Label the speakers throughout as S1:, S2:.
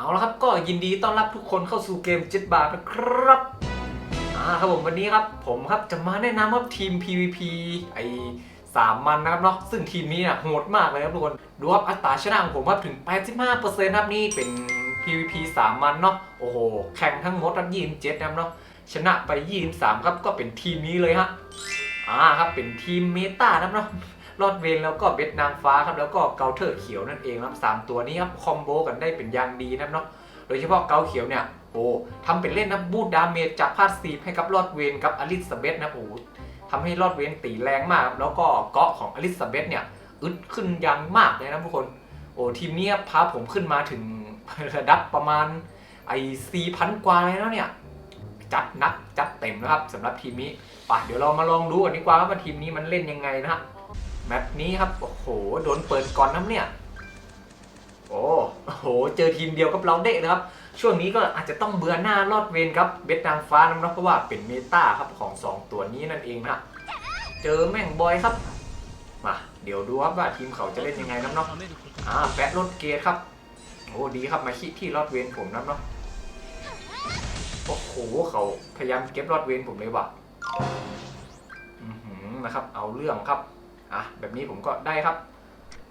S1: เอาละครับก็ยินดีต้อนรับทุกคนเข้าสู่เกมเจ็ดบาทนะครับอ่าครับผมวันนี้ครับผมครับจะมาแนะนำว่าทีม PVP ไอสามมันนะครับเนาะซึ่งทีมนี้น่ะโหดมากเลยครับทุกคนดูครับอัตราชนะของผมครับถึง 85%ครับนี่เป็น PVP สามมันเนาะโอ้โหแข่งทั้งหมดครับ27นะครับเนาะชนะไป 23 ครับก็เป็นทีมนี้เลยฮะอ่าครับเป็นทีมเมตานะครับเนาะ รอดเวนแล้วก็เบ็ดนางฟ้าครับแล้วก็เกาเทอร์เขียวนั่นเองครับสามตัวนี้ครับคอมโบกันได้เป็นอย่างดีนะครับเนาะโดยเฉพาะเกาเขียวเนี่ยโอ้ทำเป็นเล่นนะบูดดาเมจจากพาสซีฟให้กับรอดเวนกับอลิซาเบธนะโอ้ทำให้รอดเวนตีแรงมาก แล้วก็เกาะของอลิซาเบธเนี่ยอึดขึ้นอย่างมากเลยนะทุกคนโอ้ทีมนี้พาผมขึ้นมาถึงระดับประมาณไอ้สี่พันกว่าเลยนะเนี่ยจัดนักจัดเต็มนะครับสำหรับทีมนี้ไปเดี๋ยวเรามาลองดูกันดีกว่าว่าทีมนี้มันเล่นยังไงนะฮะ แมปนี้ครับ โอ้โห โดนเปิดก่อนน้ำเนี่ย โอ้โห เจอทีมเดียวกับเราเด็นะครับ ช่วงนี้ก็อาจจะต้องเบื่อหน้ารอดเวนครับ เบ็ดนางฟ้านะนะเพราะว่าเป็นเมตาครับของ 2 ตัวนี้นั่นเองนะเจอแม่งบอยครับ มา เดี๋ยวดูครับว่าทีมเขาจะเล่นยังไงน้ำเนาะอ่าแปะรถเกตครับ โอ้ดีครับมาคิดที่รอดเวนผมน้ำเนาะ โอ้โห เขาพยายามเก็บรอดเวนผมเลยว่ะอือหือนะครับ เอาเรื่องครับ อะแบบนี้ผมก็ได้ครับ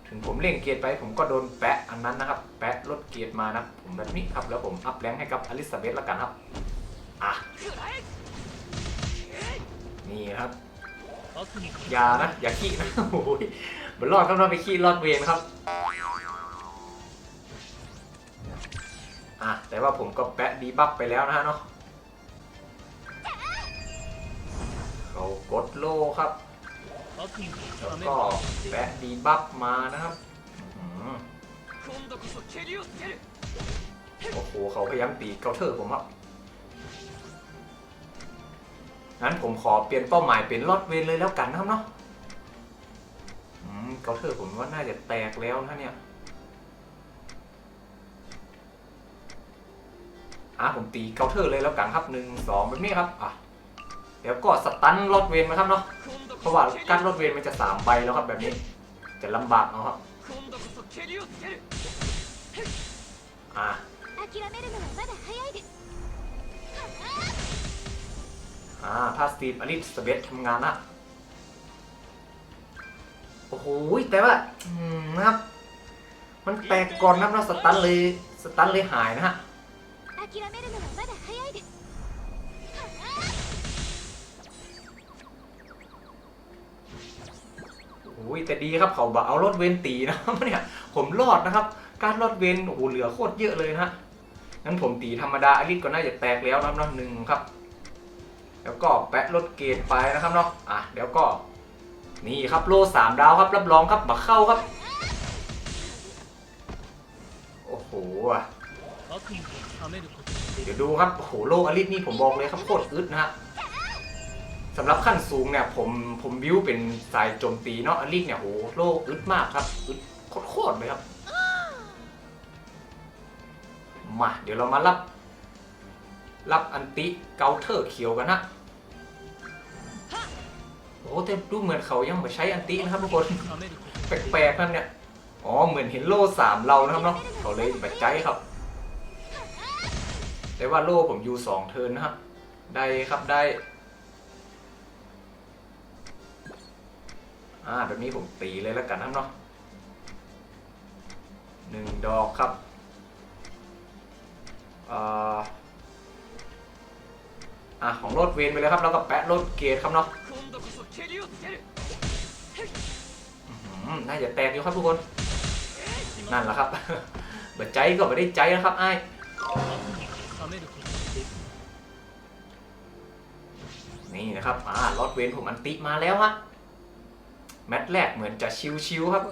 S1: ถึงผมเล่งเกียร์ไป ผมก็โดนแปะอันนั้นนะครับ แปะลดเกียร์มานะผมแบบนี้ครับแล้วผมอัพแรงให้กับอลิซาเบธแล้วกันครับอะนี่ครับอย่านะ อย่าขี้นะโอ้ยมันรอดครับเราไปขี้รอดเวรครับอะแต่ว่าผมก็แปะดีบัฟไปแล้วนะฮะเนาะเขากดโลครับ แล้วก็แปะดีบัฟมานะครับโอ้โหเขาพยายามตีเกาเทอร์ผมครับงั้นผมขอเปลี่ยนเป้าหมายเป็นลอดเวนเลยแล้วกันนะครับเนาะเกาเทอร์ผมว่าน่าจะแตกแล้วนะเนี่ยอะผมตีเกาเทอร์เลยแล้วกันครับหนึ่งสองแบบนี้ครับอะเดี๋ยวก็สตันลอดเวนนะครับเนาะ เพราะว่ากั้นรถเวรมันจะสามใบแล้วครับแบบนี้ จะลำบากเนาะครับอะอ่าถ้าสตีฟอลิสเบสทำงานนะโอ้โหแต่ว่านะครับ มันแตกก่อนนะเราสตันเลยสตันเลยหายนะฮะ อ้ยแต่ดีครับเขาบอกเอารถเวนตีนะครับเนี่ยผมรอดนะครับ การรถเวนโอ้โหเหลือโคตรเยอะเลยนะฮะงั้นผมตีธรรมดาอลิสก็น่าจะแตกแล้วนะครับเนะหนึ่งครับ แล้วก็แปะรถเกตไปนะครับเนาะอะเดี๋ยวก็ นี่ครับโล่สามดาวครับรับรองครับบักเข้าครับ โอ้โหเดี๋ยวดูครับโอ้โหโลอลิสนี่ผมบอกเลยครับโคตรอึดนะฮะ สำหรับขั้นสูงเนี่ยผมผมบิวเป็นสายโจมตีเนาะอลิสเนี่ยโอ้โหโลอึดมากครับอึดโคตรๆเลยครับ มาเดี๋ยวเรามารับ รับอันติเกาเทอร์เขียวกันนะโอ้แต่ดูเหมือนเขายังไม่ใช้อันตินะครับทุกคนแปลกๆนั่นเนี่ยอ๋อเหมือนเห็นโล่สามเรานะครับเนาะเขาเลยแบบใจครับ แต่ว่าโล่ผมอยู่สองเทินนะครับได้ครับได้ อ่าแบบนี้ผมตีเลยแล้วกันนะเนาะหนึ่งดอกครับอ่ออะของโลดเวนไปเลยครับแล้วก็แปะโลดเกตครับเนาะน่าจะแตกอยู่ครับทุกคน นั่นแหละครับเบิดใจก็ไม่ได้ใจนะครับไอ้นี่นะครับอ่ารอดเวนผมอันติมาแล้วฮะ แมตช์แรกเหมือนจะชิวๆครับ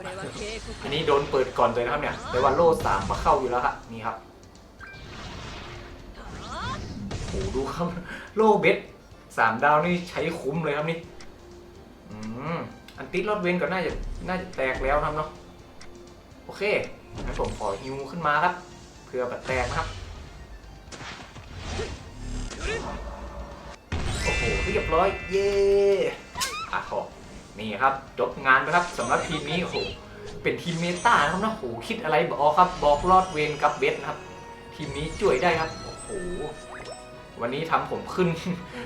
S1: อันนี้โดนเปิดก่อนเลยนะครับเนี่ยแต่ว่าโล่สามมาเข้าอยู่แล้วครับนี่ครับโอ้โหดูครับ โล่เบ็ดสามดาวนี่ใช้คุ้มเลยครับนี่อืมอันติดรถเวนก็น่าจะน่าจะแตกแล้วครับเนาะโอเคงั้นผมขอฮิวขึ้นมาครับเพื่อแบบแตกนะครับโอ้โหเรียบร้อยเย้อะขอ นี่ครับจบงานไปครับสำหรับทีมนี้โอ้โหเป็นทีมเมตานะครับเนาะโอ้โหคิดอะไรบอกครับบอกรอดเวนกับเบสนะครับ ทีมนี้ช่วยได้ครับโอ้โหวันนี้ทำผมขึ้น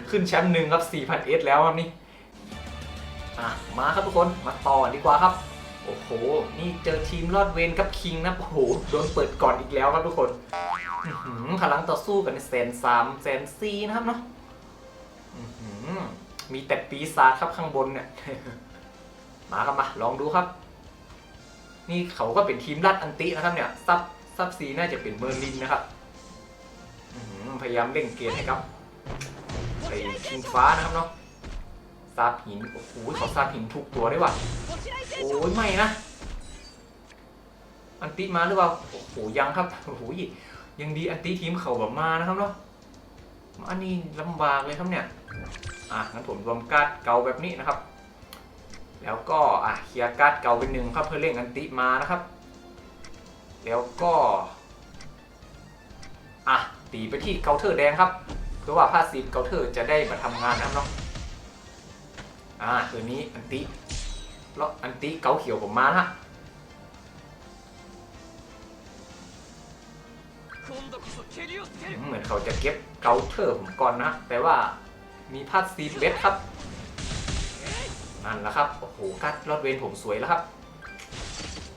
S1: ขึ้นแชมป์หนึ่งครับ4,000เอสแล้วครับนี่อะมาครับทุกคนมาต่อดีกว่าครับ โอ้โห นี่เจอทีมรอดเวนกับคิงนะโอ้โหโดนเปิดก่อนอีกแล้วครับทุกคนพลังต่อสู้กันแสนสามแสนสี่นะครับเนาะอือหือ มีแต่ปีศาจครับข้างบนเนี่ย มาครับมา ลองดูครับ นี่เขาก็เป็นทีมรัดอันตินะครับเนี่ย ซับซับซีน่าจะเป็นเมอร์ลินนะครับพยายามเล่นเกมให้ครับไอ้คิงฟ้านะครับเนาะซาบหิน โอ้โหเขาซาบหินทุกตัวได้ว่ะ โอ้ยไม่นะ อันติมาหรือเปล่า โอ้โหยังครับ โอ้โหยังดีอันติทีมเขาแบบมานะครับเนาะ อันนี้ลำบากเลยครับเนี่ย อะงั้นผมรวมการ์ดเก่าแบบนี้นะครับ แล้วก็อะเคลียร์การ์ดเก่าเป็นหนึ่งครับเพื่อเร่งอันติมานะครับ แล้วก็อะตีไปที่เกาเทอร์แดงครับเพื่อว่าพาสีเกาเทอร์จะได้มาทำงานนะครับเนาะอ่าตัวนี้อันติแล้วอันติเกาเขียวผมมานะฮะ เหมือนเขาจะเก็บเกาเทอร์ผมก่อนนะ แต่ว่ามีพาดซีเบสครับ นั่นแหละครับ โอ้โหกัดรอดเวนผมสวยแล้วครับ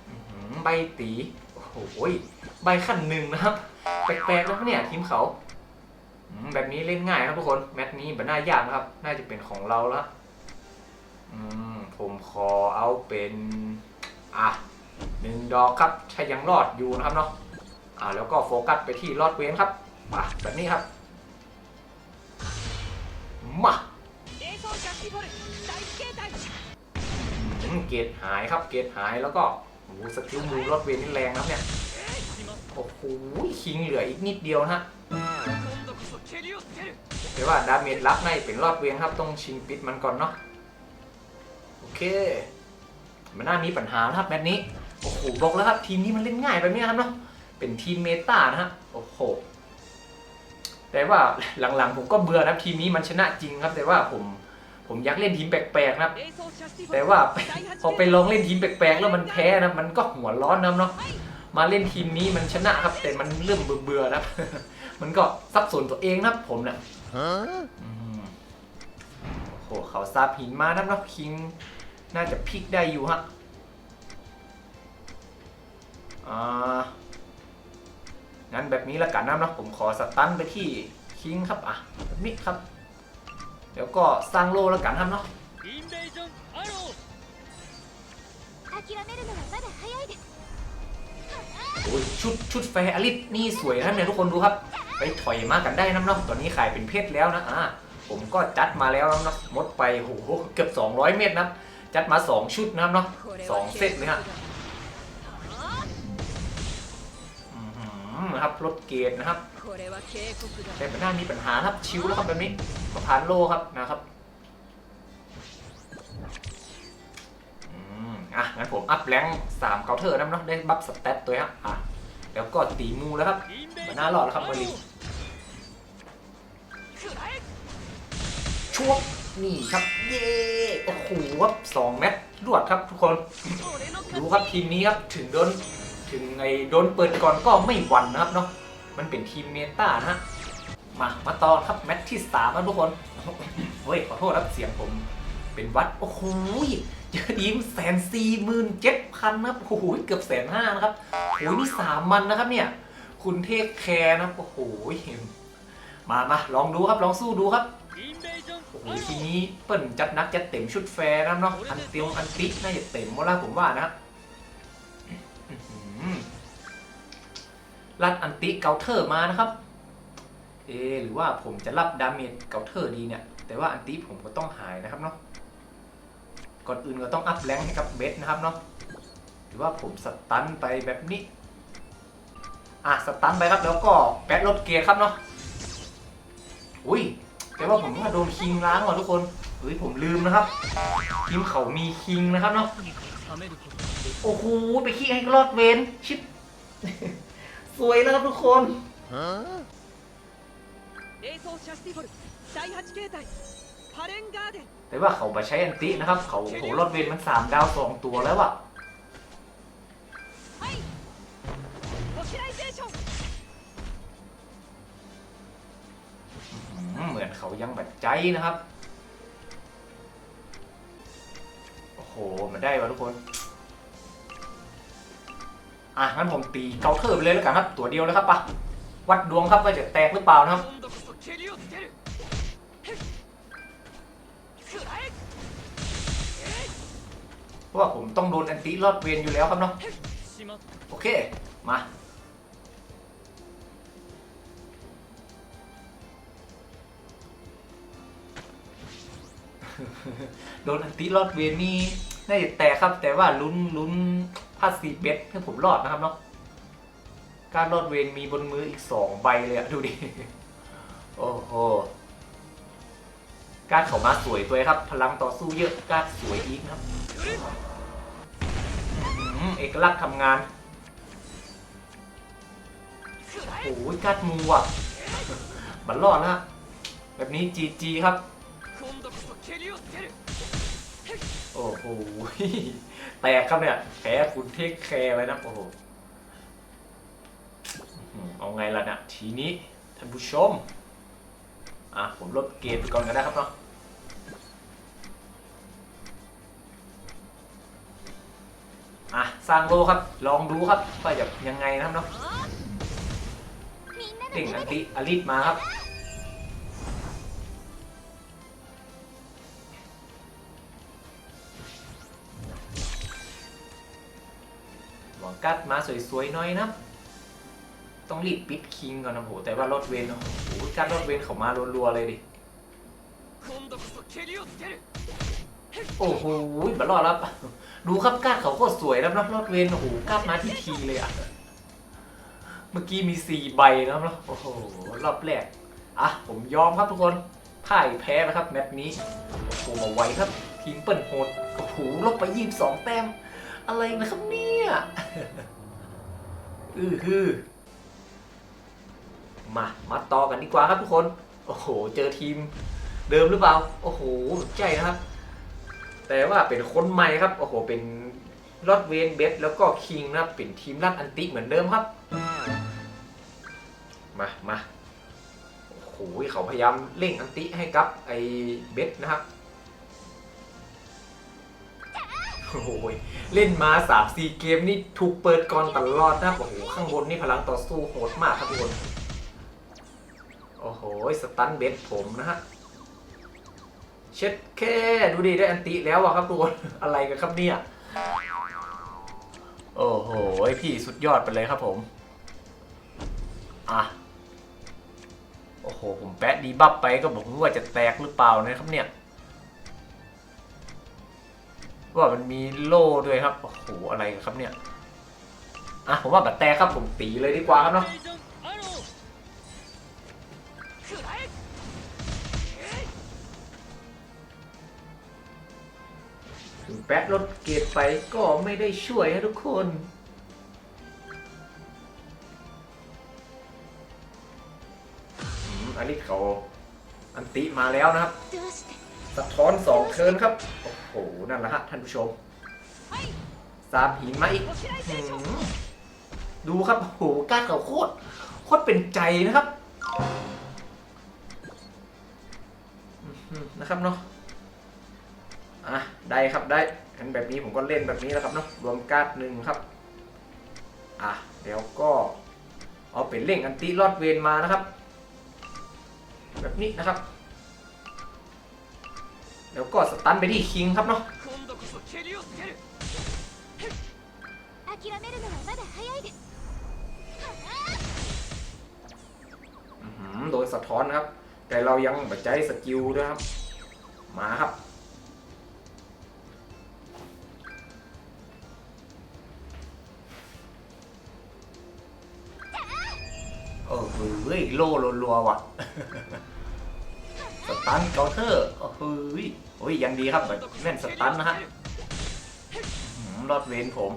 S1: อื้อหือใบตี โอ้โหใบขั้นหนึ่งนะครับ แปลกๆแล้วเนี่ยทีมเขาอืมแบบนี้เล่นง่ายครับทุกคน แมตช์นี้มันน่ายากนะครับ น่าจะเป็นของเราแล้วอืมผมขอเอาเป็น อะหนึ่งดอกครับ ถ้ายังรอดอยู่นะครับเนาะ อ่าแล้วก็โฟกัสไปที่รอดเว้นครับมาแบบนี้ครับมาเกรดหายครับเกรดหายแล้วก็โอ้สกิลมูรอดเวนนี่แรงครับเนี่ยโอ้โหคิงเหลืออีกนิดเดียวนะฮะแต่ว่าดาเมจรับในเป็นรอดเวนครับต้องชิงปิดมันก่อนเนาะโอเค มันน่ามีปัญหาครับแมตชนี้ โอ้โหบอกแล้วครับทีมนี้มันเล่นง่ายไปไหมครับเนาะ เป็นทีมเมตานะฮะโอ้โหแต่ว่าหลังๆผมก็เบื่อนะทีมนี้มันชนะจริงครับ แต่ว่าผมผมอยากเล่นทีมแปลกๆนะครับ แต่ว่าพอไปลองเล่นทีมแปลกๆแล้วมันแพ้นะมันก็หัวร้อนนะเนาะมาเล่นทีมนี้มันชนะครับ แต่มันเริ่มเบื่อๆนะครับมันก็ซับสนตัวเองนะผมเนี่ยโอ้โหเขาซาบหินมานะเนาะคิงน่าจะพลิกได้อยู่ฮะอ่า งั้นแบบนี้ละกันนะครับผมขอสตันไปที่คิงครับอะแบบนี้ครับ เดี๋ยวก็สร้างโลละกันครับเนาะโอ้ยชุดชุดแฟร์อลิสนี่สวยนะเนี่ยทุกคนดูครับ ไปถอยมากกันได้น้ำเนาะตอนนี้ขายเป็นเพชแล้วนะอะผมก็จัดมาแล้วน้ำเนาะมดไปโหเกือบ 200 เมตรนะจัดมา 2 ชุดน้ำเนาะสองเซตเลยฮะ นะครับรถเกรดนะครับแต่เป็นหน้ามีปัญหาครับชิวแล้วครับแบบนี้ประพานโลครับนะครับอืมอะงั้นผมอัพแรงสามเคาน์เตอร์น้ำเนาะได้บัฟสเตตตัวฮะอะแล้วก็ตีมูแล้วครับมันน่ารอดแล้วครับเมอร์ลินช่วงนี่ครับเย้โอ้โหครับสองแมตช์รวดครับทุกคนดูครับทีมนี้ครับถึงโดน ถึงไอ้โดนเปิดก่อนก็ไม่หวั่นนะครับเนาะ มันเป็นทีมเมตานะฮะ มา มาต่อครับแมตช์ที่สามนะทุกคน เฮ้ย ขอโทษครับเสียงผม เป็นวัด โอ้โหเจอทีมแสนสี่หมื่นเจ็ดพันนะครับ โอ้โห เกือบแสนห้านะครับ โอ้ยนี่สามมันนะครับเนี่ย คุณเทคแคร์นะโอ้โห มามาลองดูครับ ลองสู้ดูครับโอ้โหทีนี้เปิ้ลจัดนักจัดเต็มชุดแฟร์นะเนาะ อันเตียงอันติน่าจะเต็มหมดแล้วผมว่านะครับ รัดอันติเกาเทอร์มานะครับ เอ หรือว่าผมจะรับดาเมจเกาเทอร์ดีเนี่ย แต่ว่าอันติผมก็ต้องหายนะครับเนาะ ก่อนอื่นก็ต้องอัพแรงให้กับเบสนะครับเนาะ หรือว่าผมสตันไปแบบนี้ อะสตันไปครับแล้วก็แปดลดเกียร์ครับเนาะ อุ้ยแต่ว่าผมว่าโดนคิงล้างว่ะทุกคนเฮ้ยผมลืมนะครับทีมเขามีคิงนะครับเนาะ โอ้โหไปขี้ให้รอดเวนชิป สวยแล้วครับทุกคนแต่ว่าเขาไปใช้แอนตินะครับ เขาโหรถเวนมันสามดาวสองตัวแล้วอะ
S2: เหมือนเขา
S1: ยังแบบใจนะครับ โอ้โห มันได้วะทุกคน อะงั้นผมตีเกาเทอร์ไปเลยแล้วกันครับ ตัวเดียวเลยครับปะวัดดวงครับว่าจะแตกหรือเปล่านะครับเพราะว่าผมต้องโดนแอนติรอดเวียนอยู่แล้วครับเนาะโอเคมาโดนอันติรอดเวียนนี่น่าจะแตกครับ แต่ว่าลุ้นลุ้น ถ้าสีเบสให้ผมรอดนะครับเนาะการรอดเวรมีบนมืออีก 2 ใบเลยอะดูดิ โอ้โห การเข้ามาสวยตัวครับ พลังต่อสู้เยอะการสวยอีกครับอเอกลักษณ์ทำงาน โอ้ยการมูอะ มันรอดนะแบบนี้จีจีครับ โอ้โห แตกครับเนี่ยแผลคุณเทคแคร์ไว้นะโอ้โหเอาไงล่ะนะทีนี้ท่านผู้ชม อะ ผมลดเกมไปก่อนก็ได้ครับเนาะอะ สร้างโลครับ ลองดูครับว่าจะยังไงนะครับเนาะเก่งอันติอลิสมาครับ กัสมาสวยๆน้อยนะต้องรีบปิดคิงก่อนนะโหแต่ว่ารถเวนโอ้โหการรถเวนเขามารัวๆเลยดิโอ้โหบัลลอดรับดูครับการเขาโคตรสวยแล้วนะรถเวนโอ้โหการมาที่ทีเลยอะเมื่อกี้มีสี่ใบนะเนาะโอ้โหรอบแรกอะผมยอมครับทุกคนพ่ายแพ้นะครับแมตช์นี้โอ้โหมาไวครับทีมเปิลโหดโอ้โหลบไปยี่สิบสองแต้ม อะไรนะครับเนี่ยอือฮือมามาต่อกันดีกว่าครับทุกคน โอ้โห เจอทีมเดิมหรือเปล่า โอ้โหใจนะครับ แต่ว่าเป็นคนใหม่ครับ โอ้โห เป็นลอดเวนเบสแล้วก็คิงนะครับ เป็นทีมรัดอันติเหมือนเดิมครับ มามาโอ้โหเขาพยายามเร่งอันติให้กับไอ้เบสนะครับ โอ้โหเล่นมา3ามสี่เกมนี่ถูกเปิดก่อนตลอดนะโอ้โหข้างบนนี่พลังต่อสู้โหดมากครับทุกคน โอ้โหสตันเบสผมนะฮะ เช็ดแค่ดูดิได้อันติแล้วอะครับทุกคน อะไรกันครับเนี่ย โอ้โหพี่สุดยอดไปเลยครับผม อะ โอ้โห ผมแปะดีบัฟไปก็บอกว่าจะแตกหรือเปล่านะครับเนี่ย ว่ามันมีโล่ด้วยครับ โอ้โห อะไรครับเนี่ย อะ ผมว่าแบัตรแต่ครับผมตีเลยดีกว่าครับเนาะถึงแปะดลดเกียรไปก็ไม่ได้ช่วยฮะทุกคนอันนี้เขาอันติมาแล้วนะครับ สะท้อนสองเทินครับ หนั่นแหละฮะท่านผู้ชมสามหินมาอีกดูครับโอ้โหก้าเขาโคตรโคตรเป็นใจนะครับนะครับเนาะอะได้ครับได้กันแบบนี้ผมก็เล่นแบบนี้แล้วครับเนาะรวมการหนึ่งครับอะเดี๋ยวก็เอาเป็นเล่งอันตีรอดเวนมานะครับ แบบนี้นะครับ เดี๋ยวก็สตันไปที่คิงครับเนาะโดนสะท้อนครับ แต่เรายังปัจจัยสกิลด้วยครับ มาครับโอ้โหโล่รัวว่ะ สตันเคาน์เตอร์โอ้โหยโอ้ยยังดีครับแบบแม่นสตันนะฮะรอดเวนผม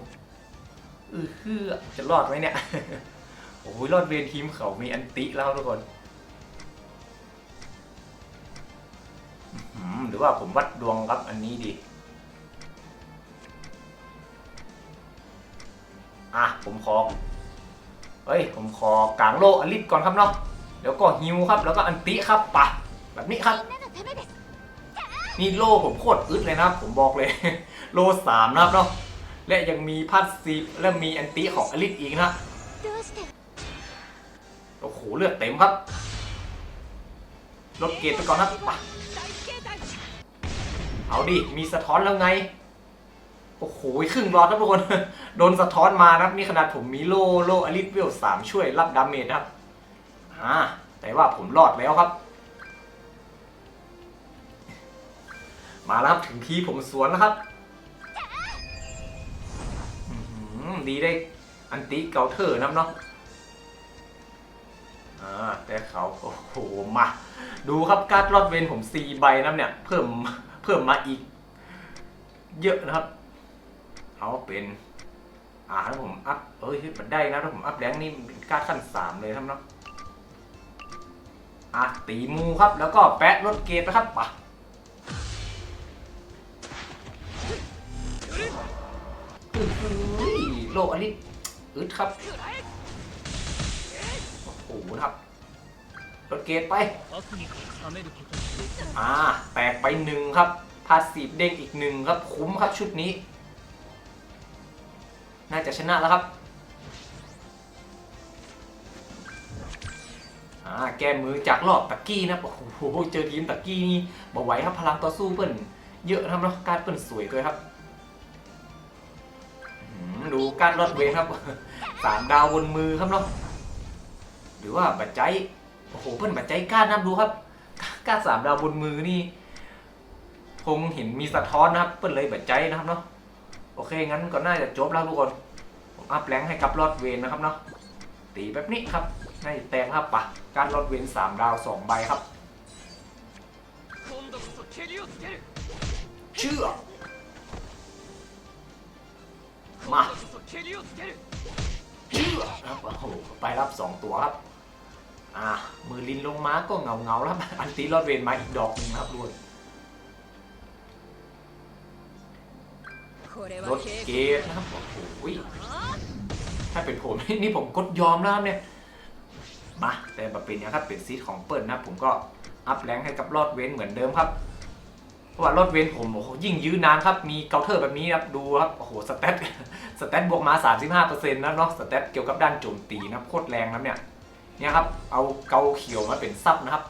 S1: อืออจะรอดไหมเนี่ย โอ้ยรอดเวนทีมเขามีอันติแล้วทุกคนหรือว่าผมวัดดวงรับอันนี้ดี อะ ผมขอ เฮ้ย ผมขอกลางโลอลิสก่อนครับเนาะ เดี๋ยวก็ฮิวครับ แล้วก็อันติครับปะ แบบนี้ครับ นี่โล่ผมโคตรอึดเลยนะผมบอกเลย โล่สามนะครับเนาะและยังมีพัดซีและมีแอนตี้ของอลิสอีกนะโอ้โหเลือดเต็มครับลดเกตไปก่อนนะปะเอาดิ มีสะท้อนแล้วไง โอ้โหครึ่งรอดนะทุกคน โดนสะท้อนมานะครับ นี่ขนาดผมมีโลโลอลิสเวลสามช่วยรับดาเมจครับ อ่า แต่ว่าผมรอดแล้วครับ มาแล้วครับถึงทีผมสวนแล้วครับดีได้อันติเกาเทอนะครับเนาะอ่าแต่เขาโอ้โหมา ดูครับการ์ดรอดเวนผมซีใบนะครับเนี่ย เพิ่มเพิ่มมาอีก เยอะนะครับ เอาเป็น อ่าถ้าผมอัพเอ้ยมันได้นะถ้าผมอัพแรงนี่เป็นการ์ดขั้นสามเลยครับเนาะอะตีมูครับแล้วก็แปะรถเกตนะครับปะ โลอันนี้อึดครับโอ้โหนะครับรถเกตไป อ่า แตกไปหนึ่งครับ พาสีเด้งอีกหนึ่งครับ คุ้มครับชุดนี้ น่าจะชนะแล้วครับ อ่า แก้มือจากรอบตะกี้นะ โอ้โห เจอทีมตะกี้นี่บ่ไหวครับ พลังต่อสู้เปิ้น เยอะนะครับนะการเปิ้นสวยเลยครับูการรอดเวครับ สามดาวบนมือครับเนาะหรือว่าบัจใจโอ้โหเพื่อนบัจใจกล้านับดูครับกล้าสามดาวบนมือนี่คงเห็นมีสะท้อนนะครับเพื่อนเลยบัจใจนะครับเนาะโอเคงั้นก็น่าจะจบแล้วทุกคนผมอัพแรงให้กับรอดเวนนะครับเนาะตีแบบนี้ครับให้แตงครับปะการรอดเวนสามดาวสองใบครับเชื่อ มาไปรับสองตัวครับ อ่า มือลินลงมาก็เงาเงาครับอันตีรอดเวนมาอีกดอกนึงครับรวนรถเกตนะครับโอ้ยถ้าเป็นผมนี่ผมกดยอมแล้วครับเนี่ยมาแต่แบบเป็นนะครับเป็นซีดของเปิดนะผมก็อัพแรงให้กับรอดเว้นเหมือนเดิมครับ เพราะว่ารถเวนผมโอ้โหยิ่งยื้อนานครับ มีเกาเทอร์แบบนี้ครับดูครับโอ้โหสเตตสเตตบวกมา 35%นะเนาะสเตตเกี่ยวกับด้านโจมตีนะโคตรแรงนะเนี่ยเนี่ยครับเอาเกาเขียวมาเป็นซับนะครับ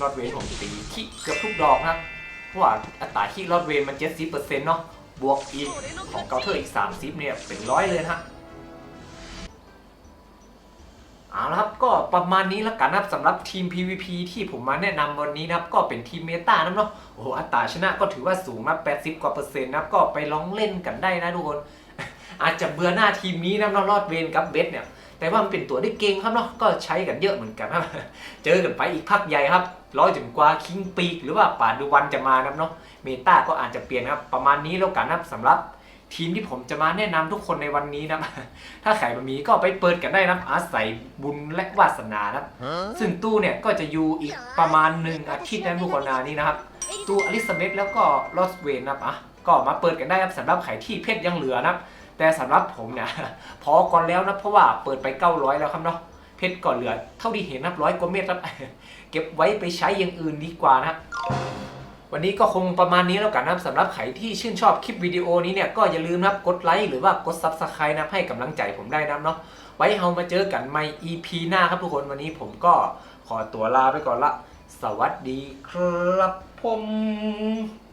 S1: รอดเวนผมตีขี้เกือบทุกดอกนะเพราะว่าอัตราขี้รอดเวนมันเจ็ดสิบเปอร์เซ็นต์เนาะบวกอีกของเกาเทอร์อีกสามสิบเนี่ยเป็นร้อยเลยนะ เอาละครับก็ประมาณนี้แล้วกันนะครับสำหรับทีม PVP ที่ผมมาแนะนำวันนี้นะครับก็เป็นทีมเมตานะเนาะโอ้โหอัตราชนะก็ถือว่าสูงนะ80 กว่าเปอร์เซ็นต์นะครับก็ไปลองเล่นกันได้นะทุกคน อาจจะเบื่อหน้าทีมนี้นะเนาะรอดเวนกับเบสเนี่ยแต่ว่ามันเป็นตัวได้เก่งครับเนาะก็ใช้กันเยอะเหมือนกันครับ เจอกันไปอีกพักใหญ่ครับร้อยจนกว่าคิงปีกหรือว่าป่าดูวันจะมานะครับเนาะเมตาก็อาจจะเปลี่ยนนะครับประมาณนี้แล้วกันนะครับสำหรับ ทีมที่ผมจะมาแนะนำทุกคนในวันนี้นะครับถ้าใครมามีก็ไปเปิดกันได้นะครับอาศัยบุญและวาสนานะครับซึ่งตู้เนี่ยก็จะอยู่อีกประมาณหนึ่งอาทิตย์นะทุกคนนานี้นะครับ ตู้อลิซาเบธแล้วก็ลอสเวนนะครับอะก็มาเปิดกันได้ครับสำหรับใครที่เพชรยังเหลือนะครับแต่สำหรับผมเนี่ยพอก่อนแล้วนะเพราะว่าเปิดไป 900 แล้วครับเนาะเพชรก่อนเหลือ เท่าที่เห็นนับร้อยกว่าเม็ดครับเก็บไว้ไปใช้อย่างอื่นดีกว่านะครับ วันนี้ก็คงประมาณนี้แล้วกันนะสำหรับใครที่ชื่นชอบคลิปวิดีโอนี้เนี่ยก็อย่าลืมนะครับกดไลค์หรือว่ากด s u b สไครต์นะให้กำลังใจผมได้นะเนาะไว้เฮามาเจอกันใหม่ EP หน้าครับทุกคนวันนี้ผมก็ขอตัวลาไปก่อนละ สวัสดีครับผม